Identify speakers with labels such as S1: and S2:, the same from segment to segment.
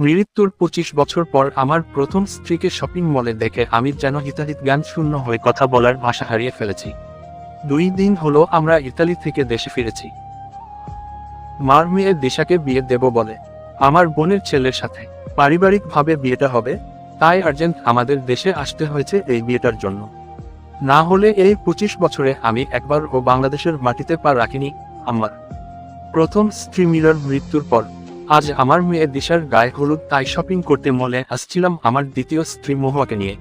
S1: মৃত্যুর পঁচিশ বছর পর আমার প্রথম স্ত্রীকে শপিং মলে দেখে আমি যেন ইতালিত জ্ঞান শূন্য হয়ে কথা বলার ভাষা হারিয়ে ফেলেছি। দুই দিন হলো আমরা ইতালি থেকে দেশে ফিরেছি। মার মেয়ে দিশাকে বিয়ে দেব বলে। আমার বোনের ছেলের সাথে পারিবারিকভাবে বিয়েটা হবে, তাই আর্জেন্ট আমাদের দেশে আসতে হয়েছে এই বিয়েটার জন্য। না হলে এই পঁচিশ বছরে আমি একবার ও বাংলাদেশের মাটিতে পা রাখিনি আমার প্রথম স্ত্রী মিলার মৃত্যুর পর আজ আমার মেয়ে দিশার গায়ে হলুদ, তাই শপিং করতে মলে আসছিলাম আমার দ্বিতীয় স্ত্রী মহুয়াকে নিয়ে।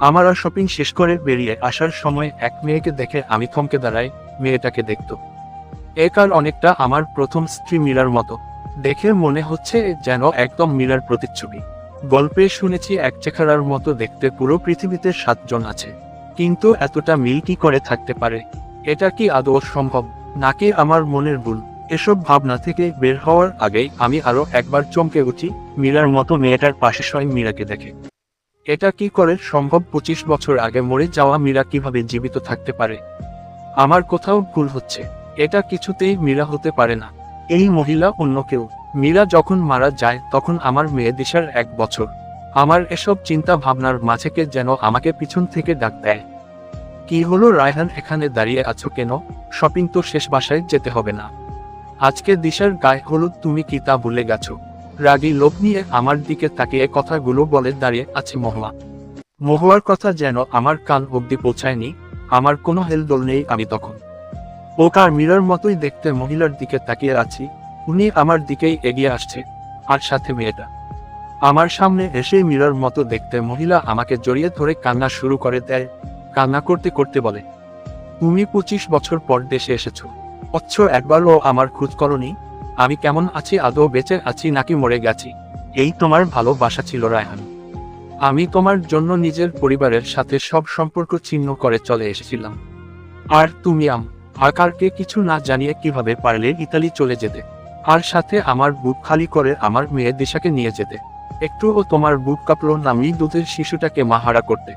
S1: আমার আর শপিং শেষ করে বেরিয়ে আসার সময় এক মেয়েকে দেখে আমি থমকে দাঁড়াই, মেয়েটাকে দেখত। এ অনেকটা আমার প্রথম স্ত্রী মীরার মতো। দেখে মনে হচ্ছে যেন একদম মীরার প্রতিচ্ছবি। গল্পে শুনেছি এক চেখারার মতো দেখতে পুরো পৃথিবীতে সাতজন আছে। কিন্তু এতটা মিল কি করে থাকতে পারে? এটা কি আদৌ সম্ভব? নাকি আমার মনের ভুল? এসব ভাবনা থেকে বের হওয়ার আগেই আমি আরও একবার চমকে উঠি মীরার মতো মেয়েটার পাশে স্বয়ং মীরাকে দেখে। এটা কি করে সম্ভব? পঁচিশ বছর আগে মরে যাওয়া মীরা কীভাবে জীবিত থাকতে পারে? আমার কোথাও ভুল হচ্ছে। এটা কিছুতেই মীরা হতে পারে না। এই মহিলা অন্য কেউ। মীরা যখন মারা যায়, তখন আমার মেয়ে দিশার এক বছর। আমার এসব চিন্তা ভাবনার মাঝেকে যেন আমাকে পিছন থেকে ডাক দেয়। কি হলো রায়হান? এখানে দাঁড়িয়ে আছো কেন? শপিং তো শেষ বাসায় যেতে হবে না। আজকে দিশার গায়ে হলুদ তুমি কি তা ভুলে গেছো? রাগী লোক নিয়ে আমার দিকে তাকিয়ে কথাগুলো বলে দাঁড়িয়ে আছে মহুয়া। মহুয়ার কথা যেন আমার কান অব্দি পৌঁছায়নি, আমার কোনো হেলদোল নেই আমি তখন। ওকার মিরার মতোই দেখতে মহিলার দিকে তাকিয়ে আছি, উনি আমার দিকেই এগিয়ে আসছে, আর সাথে মেয়েটা। আমার সামনে এসে মিরার মতো দেখতে মহিলা আমাকে জড়িয়ে ধরে কান্না শুরু করে দেয়, কান্না করতে করতে বলে, তুমি পঁচিশ বছর পর দেশে এসেছ। অচ্ছ একবারও আমার খোঁজ করনি, আমি কেমন আছি, আদৌ বেঁচে আছি নাকি মরে গেছি। এই তোমার ভালোবাসা ছিল রায়হান। আমি তোমার জন্য নিজের পরিবারের সাথে সব সম্পর্ক ছিন্ন করে চলে এসেছিলাম। আর তুমি আম আকারকে কিছু না জানিয়ে কীভাবে পারলে ইতালি চলে যেতে? আর সাথে আমার বুক খালি করে আমার মেয়ে দিশাকে নিয়ে যেতে? একটুও তোমার বুক কাঁপলো নামি দুধের শিশুটাকে মাহারা করতে।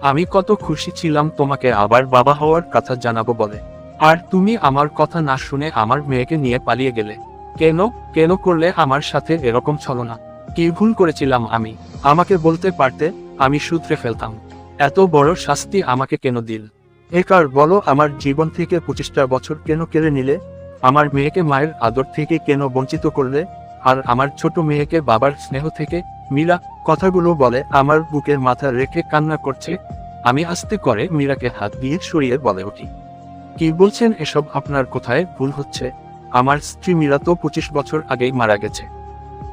S1: আমি কত খুশি ছিলাম তোমাকে আবার বাবা হওয়ার কথা জানাব বলে। আর তুমি আমার কথা না শুনে আমার মেয়েকে নিয়ে পালিয়ে গেলে। কেন কেন করলে আমার সাথে এরকম ছলনা? কি ভুল করেছিলাম আমি? আমাকে বলতে পারতে আমি সূত্রে ফেলতাম। এত বড় শাস্তি আমাকে কেন দিল? একার বলো আমার জীবন থেকে পঁচিশটা বছর কেন কেড়ে নিলে? আমার মেয়েকে মায়ের আদর থেকে কেন বঞ্চিত করলে? আর আমার ছোট মেয়েকে বাবার স্নেহ থেকে? মীরা, কথাগুলো বলে আমার বুকের মাথা রেখে কান্না করছে। আমি আস্তে করে মীরাকে হাত দিয়ে সরিয়ে বলে উঠি। কি বলছেন এসব আপনার কোথায়? ভুল হচ্ছে। আমার স্ত্রী মীরা তো পঁচিশ বছর আগেই মারা গেছে।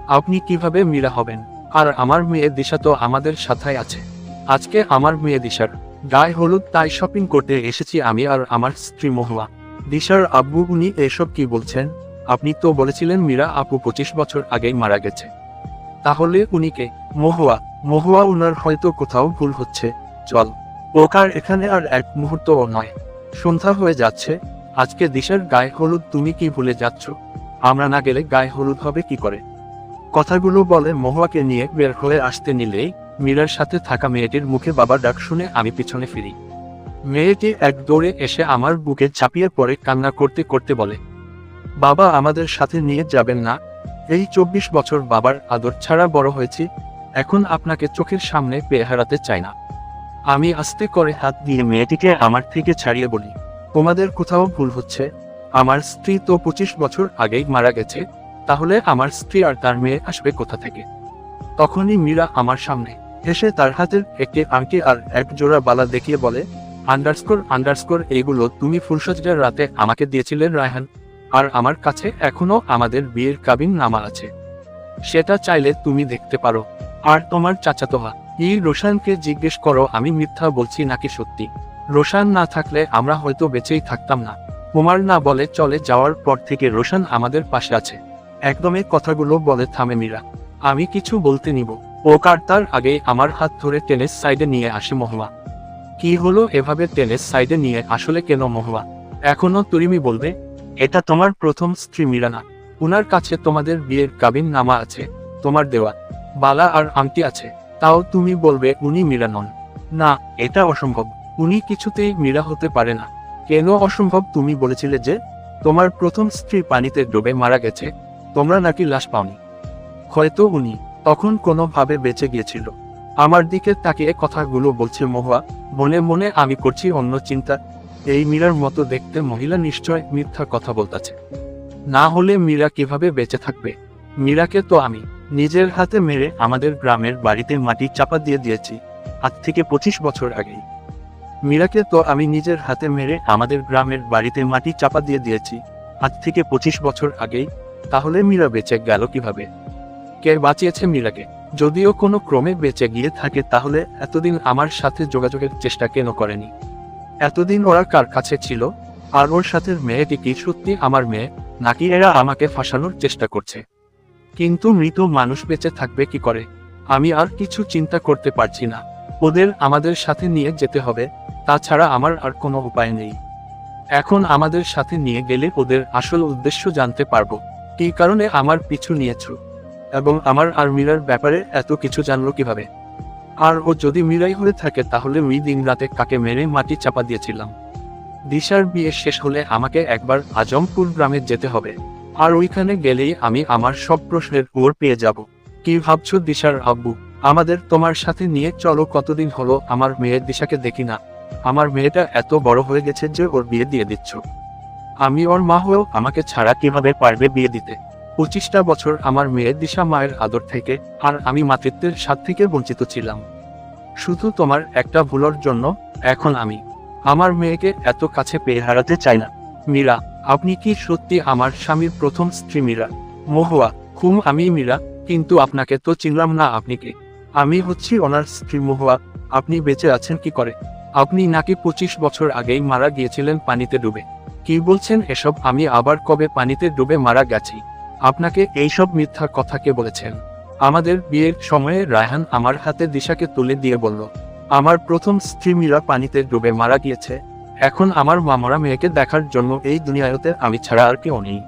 S1: আপনি কীভাবে মীরা হবেন? আর আমার মেয়ে দিশা তো আমাদের সাথায় আছে। আজকে আমার মেয়ে দিশার গায়ে হলুদ, তাই শপিং করতে এসেছি আমি আর আমার স্ত্রী মহুয়া। দিশার আব্বু, উনি এসব কি বলছেন? আপনি তো বলেছিলেন মীরা আপু পঁচিশ বছর আগেই মারা গেছে। তাহলে উনি কে? মহুয়া। মহুয়া উনার হয়তো কোথাও ভুল হচ্ছে। চল। ওকার এখানে আর এক মুহূর্তও নয়। সন্ধ্যা হয়ে যাচ্ছে, আজকে দিশার গায়ে হলুদ তুমি কি ভুলে যাচ্ছ? আমরা না গেলে গায়ে হলুদ হবে কি করে? কথাগুলো বলে মহুয়াকে নিয়ে বের হয়ে আসতে নিলেই মীরার সাথে থাকা মেয়েটির মুখে বাবার ডাক শুনে আমি পিছনে ফিরি। মেয়েটি এক দৌড়ে এসে আমার বুকে চাপিয়ে পড়ে কান্না করতে করতে বলে, বাবা আমাদের সাথে নিয়ে যাবেন না। এই চব্বিশ বছর বাবার আদর ছাড়া বড় হয়েছি। এখন আপনাকে চোখের সামনে পেয়ে হারাতে চাই না। আমি আস্তে করে হাত দিয়ে মেয়েটিকে আমার থেকে ছাড়িয়ে বলি, তোমাদের কোথাও ভুল হচ্ছে? আমার স্ত্রী তো পঁচিশ বছর আগেই মারা গেছে, তাহলে আমার স্ত্রী আর তার মেয়ে আসবে কোথা থেকে? তখনই মীরা আমার সামনে এসে তার হাতের একটি আংটি আর এক জোড়া বালা দেখিয়ে বলে, আন্ডারস্কোর আন্ডারস্কোর, এইগুলো তুমি ফুলসজ্জার রাতে আমাকে দিয়েছিলেন রায়হান, আর আমার কাছে এখনও আমাদের বিয়ের কাবিন নামা আছে। সেটা চাইলে তুমি দেখতে পারো। আর তোমার চাচাতো হা এই রোশানকে জিজ্ঞেস করো, আমি মিথ্যা বলছি নাকি সত্যি? রোশান না থাকলে আমরা হয়তো বেঁচেই থাকতাম না। কুমার না বলে চলে যাওয়ার পর থেকে রোশান আমাদের পাশে আছে। একদমই কথাগুলো বলে থামে মীরা। আমি কিছু বলতে নিব। ও কার তার আগে আমার হাত ধরে টেনিস সাইডে নিয়ে আসে মহুয়া। কি হলো এভাবে টেনিস সাইডে নিয়ে আসলে কেন মহুয়া? এখনও তুরিমি বলবে, এটা তোমার প্রথম স্ত্রী মীরা না। উনার কাছে তোমাদের বিয়ের কাবিন নামা আছে, তোমার দেওয়া। বালা আর আংটি আছে। তাও তুমি বলবে উনি মীরা নন না, এটা অসম্ভব। উনি কিছুতেই মীরা হতে পারে না। কেন অসম্ভব তুমি বলেছিলে যে, তোমার প্রথম স্ত্রী পানিতে ডুবে মারা গেছে, তোমরা নাকি লাশ পাওনি। হয়তো উনি তখন কোনোভাবে বেঁচে গিয়েছিল। আমার দিকে তাকিয়ে কথাগুলো বলছে মহুয়া, মনে মনে আমি করছি অন্য চিন্তা। এই মীরার মতো দেখতে মহিলা নিশ্চয় মিথ্যা কথা বলতেছে। না হলে মীরা কীভাবে বেঁচে থাকবে? মীরাকে তো আমি নিজের হাতে মেরে আমাদের গ্রামের বাড়িতে মাটি চাপা দিয়ে দিয়েছি। আজ থেকে পঁচিশ বছর আগেই। মীরাকে তো আমি নিজের হাতে মেরে আমাদের গ্রামের বাড়িতে মাটি চাপা দিয়ে দিয়েছি। আজ থেকে পঁচিশ বছর আগেই। তাহলে মীরা বেঁচে গেল কীভাবে? কে বাঁচিয়েছে মীরাকে? যদিও কোনো ক্রমে বেঁচে গিয়ে থাকে, তাহলে এতদিন আমার সাথে যোগাযোগের চেষ্টা কেন করেনি? এতদিন ওরা কার কাছে ছিল? আর ওর সাথে মেয়েটি কি সত্যি আমার মেয়ে? নাকি এরা আমাকে ফাঁসানোর চেষ্টা করছে? কিন্তু মৃত মানুষ বেঁচে থাকবে কি করে? আমি আর কিছু চিন্তা করতে পারছি না। ওদের আমাদের সাথে নিয়ে যেতে হবে, তাছাড়া আমার আর কোনো উপায় নেই। এখন আমাদের সাথে নিয়ে গেলে ওদের আসল উদ্দেশ্য জানতে পারব। কী কারণে আমার পিছু নিয়েছ? এবং আমার আর মীরার ব্যাপারে এত কিছু জানলো কীভাবে? আর ও যদি মীরাই হয়ে থাকে তাহলে ওই দিন রাতে কাকে মেরে মাটি চাপা দিয়েছিলাম। দিশার বিয়ে শেষ হলে আমাকে একবার আজমপুর গ্রামে যেতে হবে। আর ওইখানে গেলেই আমি আমার সব প্রশ্নের উত্তর পেয়ে যাব। কি ভাবছ দিশার আব্বু? আমাদের তোমার সাথে নিয়ে চলো, কতদিন হলো আমার মেয়ের দিশাকে দেখি না। আমার মেয়েটা এত বড় হয়ে গেছে যে ওর বিয়ে দিয়ে দিচ্ছ। আমি ওর মা হয়েও আমাকে ছাড়া কীভাবে পারবে বিয়ে দিতে? পঁচিশটা বছর আমার মেয়ের দিশা মায়ের আদর থেকে আর আমি মাতৃত্বের স্বাদ থেকে বঞ্চিত ছিলাম। শুধু তোমার একটা ভুলোর জন্য এখন আমি। আমার মেয়েকে এত কাছে পেয়ে হারাতে চাই না। মীরা আপনি কি সত্যি আমার স্বামীর প্রথম স্ত্রী মীরা? মহুয়া, হুম, আমি মীরা, কিন্তু আপনাকে তো চিনলাম না আপনি কে? আমি হচ্ছি ওনার স্ত্রী মহুয়া, আপনি বেঁচে আছেন কি করে? আপনি নাকি পঁচিশ বছর আগেই মারা গিয়েছিলেন পানিতে ডুবে। কি বলছেন এসব? আমি আবার কবে পানিতে ডুবে মারা গেছি? আপনাকে এইসব মিথ্যা কথা কে বলেছেন। আমাদের বিয়ের সময়ে রায়হান আমার হাতে দিশাকে তুলে দিয়ে বলল, আমার প্রথম স্ত্রী মীরা পানিতে ডুবে মারা গিয়েছে এখন আমার মামরা মেয়েকে দেখার জন্য এই দুনিয়াতে আমি ছাড়া আর কেউ নেই।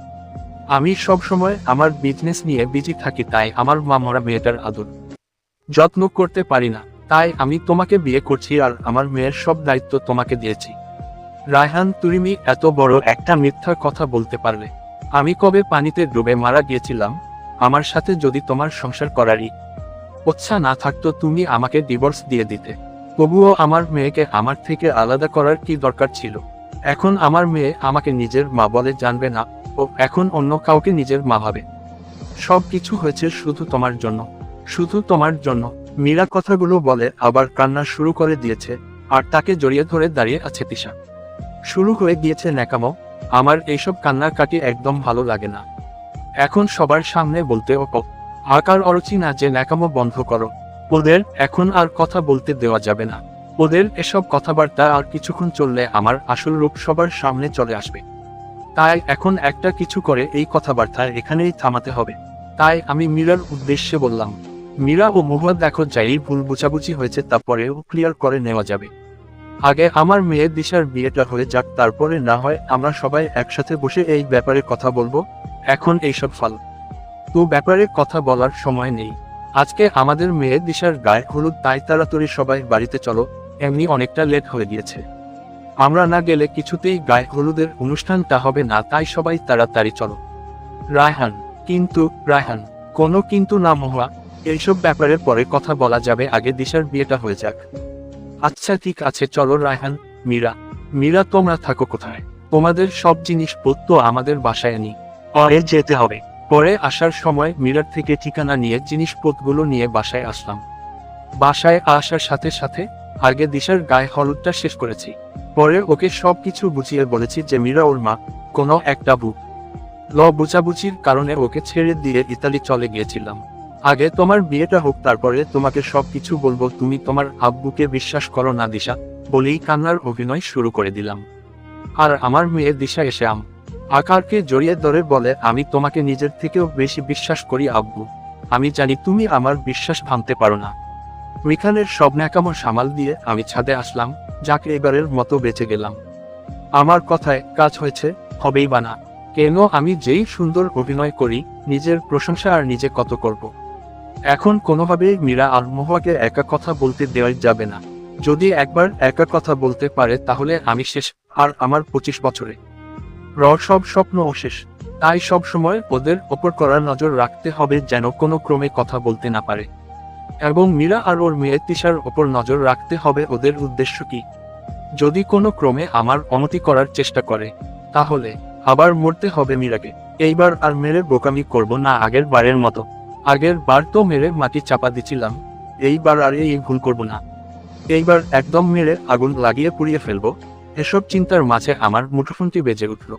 S1: আমি সব সময় আমার বিজনেস নিয়ে বিজি থাকি, তাই আমার মামরা মেয়েটার আদর যত্ন করতে পারি না। তাই আমি তোমাকে বিয়ে করছি আর আমার মেয়ের সব দায়িত্ব তোমাকে দিয়েছি। রায়হান তুরিমি এত বড় একটা মিথ্যা কথা বলতে পারলে। আমি কবে পানিতে ডুবে মারা গিয়েছিলাম? আমার সাথে যদি তোমার সংসার করারই ইচ্ছা না থাকতো তুমি আমাকে ডিভোর্স দিয়ে দিতে। তবুও আমার মেয়েকে আমার থেকে আলাদা করার কি দরকার ছিল? এখন আমার মেয়ে আমাকে নিজের মা বলে জানবে না, ও এখন অন্য কাউকে নিজের মা ভাবে। সব কিছু হয়েছে শুধু তোমার জন্য। শুধু তোমার জন্য। মীরা কথাগুলো বলে আবার কান্না শুরু করে দিয়েছে, আর তাকে জড়িয়ে ধরে দাঁড়িয়ে আছে তিশা। শুরু হয়ে গিয়েছে ন্যাকামো। আমার এইসব কান্নাকাটি একদম ভালো লাগে না। এখন সবার সামনে বলতে ও আকার অরচি না যে ন্যাকামো বন্ধ করো। ওদের এখন আর কথা বলতে দেওয়া যাবে না। ওদের এসব কথাবার্তা আর কিছুক্ষণ চললে আমার আসল রূপ সবার সামনে চলে আসবে। তাই এখন একটা কিছু করে এই কথাবার্তা এখানেই থামাতে হবে। তাই আমি মীরার উদ্দেশ্যে বললাম, মীরা ও মহুয়া দেখো যাই ভুল বুঝাবুঝি হয়েছে তারপরেও ক্লিয়ার করে নেওয়া যাবে। আগে আমার মেয়ের দিশার বিয়েটা হয়ে যাক, তারপরে না হয় আমরা সবাই একসাথে বসে এই ব্যাপারে কথা বলব। এখন এইসব ফল তো ব্যাপারে কথা বলার সময় নেই। আজকে আমাদের মেয়ের দিশার গায়ে হলুদ তাই তাড়াতাড়ি সবাই বাড়িতে চলো, এমনি অনেকটা লেট হয়ে গিয়েছে। আমরা না গেলে কিছুতেই গায়ে হলুদের অনুষ্ঠানটা হবে না, তাই সবাই তাড়াতাড়ি চলো। রায়হান, কিন্তু, রায়হান, কোনো কিন্তু না মহুয়া, এইসব ব্যাপারের পরে কথা বলা যাবে, আগে দিশার বিয়েটা হয়ে যাক। আচ্ছা ঠিক আছে, চলো রায়হান, মীরা। মীরা, তোমরা থাকো কোথায়? তোমাদের সব জিনিসপত্র আমাদের বাসায় নি পরে যেতে হবে। পরে আসার সময় মীরার থেকে ঠিকানা নিয়ে জিনিসপত্রগুলো নিয়ে বাসায় আসলাম। বাসায় আসার সাথে সাথে আগে দিশার গায়ে হলুদটা শেষ করেছি। পরে ওকে সব কিছু বুঝিয়ে বলেছি যে মীরা ওর মা, কোনো একটা বুক ল বুঝাবুঝির কারণে ওকে ছেড়ে দিয়ে ইতালি চলে গিয়েছিলাম। আগে তোমার বিয়েটা হোক, তারপরে তোমাকে সব কিছু বলব, তুমি তোমার আব্বুকে বিশ্বাস করো না দিশা, বলেই কান্নার অভিনয় শুরু করে দিলাম। আর আমার মেয়ে দিশা এসে আম আকারকে জড়িয়ে ধরে বলে, আমি তোমাকে নিজের থেকেও বেশি বিশ্বাস করি, আব্বু। আমি জানি তুমি আমার বিশ্বাস ভাঙতে পারো না মিখানের সব ন্যাকামো সামাল দিয়ে আমি ছাদে আসলাম, যাকে এবারের মতো বেঁচে গেলাম। আমার কথায় কাজ হয়েছে, হবেই বা না। কেন আমি যেই সুন্দর অভিনয় করি, নিজের প্রশংসা আর নিজে কত করব? এখন কোনোভাবেই মীরা আর মহুয়াকে একা কথা বলতে দেওয়া যাবে না। যদি একবার একা কথা বলতে পারে, তাহলে আমি শেষ, আর আমার পঁচিশ বছরে। র সব স্বপ্ন অশেষ। তাই সব সময় ওদের ওপর করার নজর রাখতে হবে যেন কোনো ক্রমে কথা বলতে না পারে। এবং মীরা আর ওর মেয়ে তিশার ওপর নজর রাখতে হবে ওদের উদ্দেশ্য কি? যদি কোনো ক্রমে আমার অনতি করার চেষ্টা করে, তাহলে আবার মরতে হবে মীরাকে। এইবার আর মেরে বোকামি করব না আগের বারের মতো। আগের বার তো মেরে মাটি চাপা দিছিলাম। এইবার আর এই ভুল করব না। এইবার একদম মেরে আগুন লাগিয়ে পুড়িয়ে ফেলব। এসব চিন্তার মাঝে আমার মুঠোফোনটি বেজে উঠল।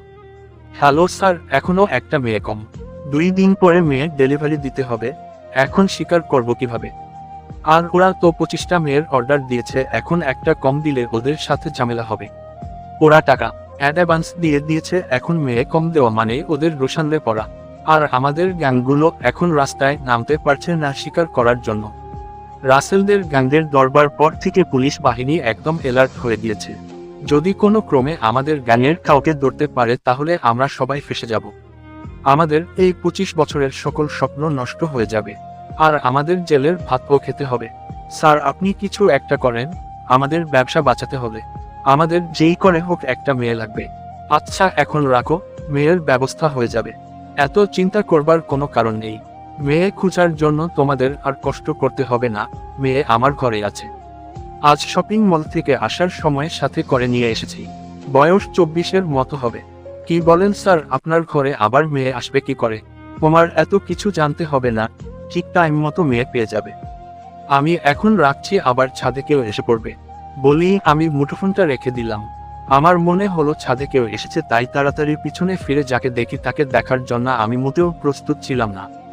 S1: হ্যালো, স্যার এখনও একটা মেয়ে কম। দুই দিন পরে মেয়ের ডেলিভারি দিতে হবে। এখন স্বীকার করব কীভাবে? আর ওরা তো পঁচিশটা মেয়ের অর্ডার দিয়েছে, এখন একটা কম দিলে ওদের সাথে ঝামেলা হবে। ওরা টাকা অ্যাডভান্স দিয়ে দিয়েছে, এখন মেয়ে কম দেওয়া মানে ওদের রোশানলে পড়া। আর আমাদের গ্যাংগুলো এখন রাস্তায় নামতে পারছে না স্বীকার করার জন্য। রাসেলদের গ্যাংদের দরবার পর থেকে পুলিশ বাহিনী একদম অ্যালার্ট হয়ে দিয়েছে যদি কোনো ক্রমে আমাদের গ্যাংয়ের কাউকে ধরতে পারে, তাহলে আমরা সবাই ফেসে যাব। আমাদের এই পঁচিশ বছরের সকল স্বপ্ন নষ্ট হয়ে যাবে। আর আমাদের জেলের ভাতও খেতে হবে। স্যার, আপনি কিছু একটা করেন। আমাদের ব্যবসা বাঁচাতে হবে। আমাদের যেই করে হোক একটা মেয়ে লাগবে। আচ্ছা এখন রাখো। মেয়ের ব্যবস্থা হয়ে যাবে। এত চিন্তা করবার কোনো কারণ নেই। মেয়ে খুঁজার জন্য তোমাদের আর কষ্ট করতে হবে না। মেয়ে আমার ঘরে আছে। আজ শপিং মল থেকে আসার সময় সাথে করে নিয়ে এসেছি। বয়স চব্বিশের মতো হবে। কি বলেন স্যার, আপনার ঘরে আবার মেয়ে আসবে কি করে? তোমার এত কিছু জানতে হবে না, ঠিক টাইম মতো মেয়ে পেয়ে যাবে। আমি এখন রাখছি, আবার ছাদে কেউ এসে পড়বে। বলি, আমি মুঠোফোনটা রেখে দিলাম। আমার মনে হলো ছাদে কেউ এসেছে, তাই তাড়াতাড়ি পিছনে ফিরে যাকে দেখি তাকে দেখার জন্য আমি মোটেও প্রস্তুত ছিলাম না।